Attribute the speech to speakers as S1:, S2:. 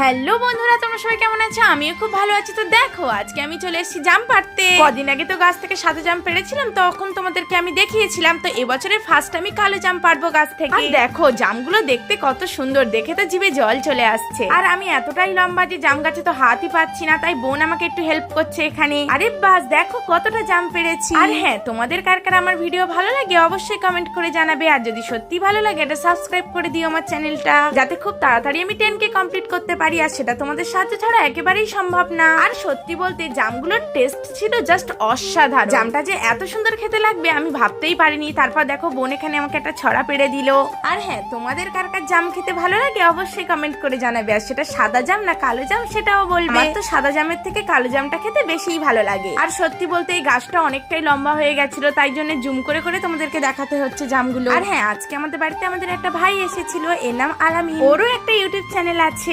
S1: Hello বন্ধুরা তোমরা সবাই কেমন আছো? আমিও খুব ভালো আছি। তো দেখো আজকে আমি চলে এসেছি জাম পাড়তে। কদিন আগে তো গাছ থেকে সাদা জাম পেড়েছিলাম তখন তোমাদেরকে আমি দেখিয়েছিলাম। তো এবছরের ফার্স্ট আমি কালো জাম পারব গাছ থেকে। আর দেখো জামগুলো দেখতে কত সুন্দর দেখে তো জিভে জল চলে আসছে। আর আমি এতটাই লম্বা যে জাম গাছে তো হাতই পাচ্ছি না তাই বোন আমাকে একটু হেল্প করছে এখানে। আরে বাস দেখো কতটা জাম পেরেছি আর হ্যাঁ তোমাদের কার কার আমার ভিডিও ভালো লাগে অবশ্যই কমেন্ট করে জানাবে। আর যদি সত্যি ভালো লাগে এটা সাবস্ক্রাইব করে দিও আমার চ্যানেলটা যাতে খুব তাড়াতাড়ি আমি টেন কে কমপ্লিট করতে পারি। আর সেটা তোমাদের সাহায্য ছাড়া একেবারেই সম্ভব না। আর সত্যি বলতে জামগুলোর টেস্ট ছিল জাস্ট অসাধারণ। জামটা যে এত সুন্দর খেতে লাগবে আমি ভাবতেই পারিনি। তারপর দেখো বোন এখানে আমাকে একটা ছড়া পেড়ে দিল। আর হ্যাঁ তোমাদের কার কার জাম খেতে ভালো লাগে অবশ্যই কমেন্ট করে জানাবে। আর সেটা সাদা জাম না কালো জাম সেটাও বলবে। তো সাদা জামের থেকে কালো জামটা খেতে বেশিই ভালো লাগে। আর সত্যি বলতে এই গাছটা অনেকটাই লম্বা হয়ে গেছিল, তাই জন্য জুম করে করে তোমাদেরকে দেখাতে হচ্ছে জামগুলো। আর হ্যাঁ আজকে আমাদের বাড়িতে আমাদের একটা ভাই এসেছিল, এর নাম আলামিন। ওরও একটা ইউটিউব চ্যানেল আছে।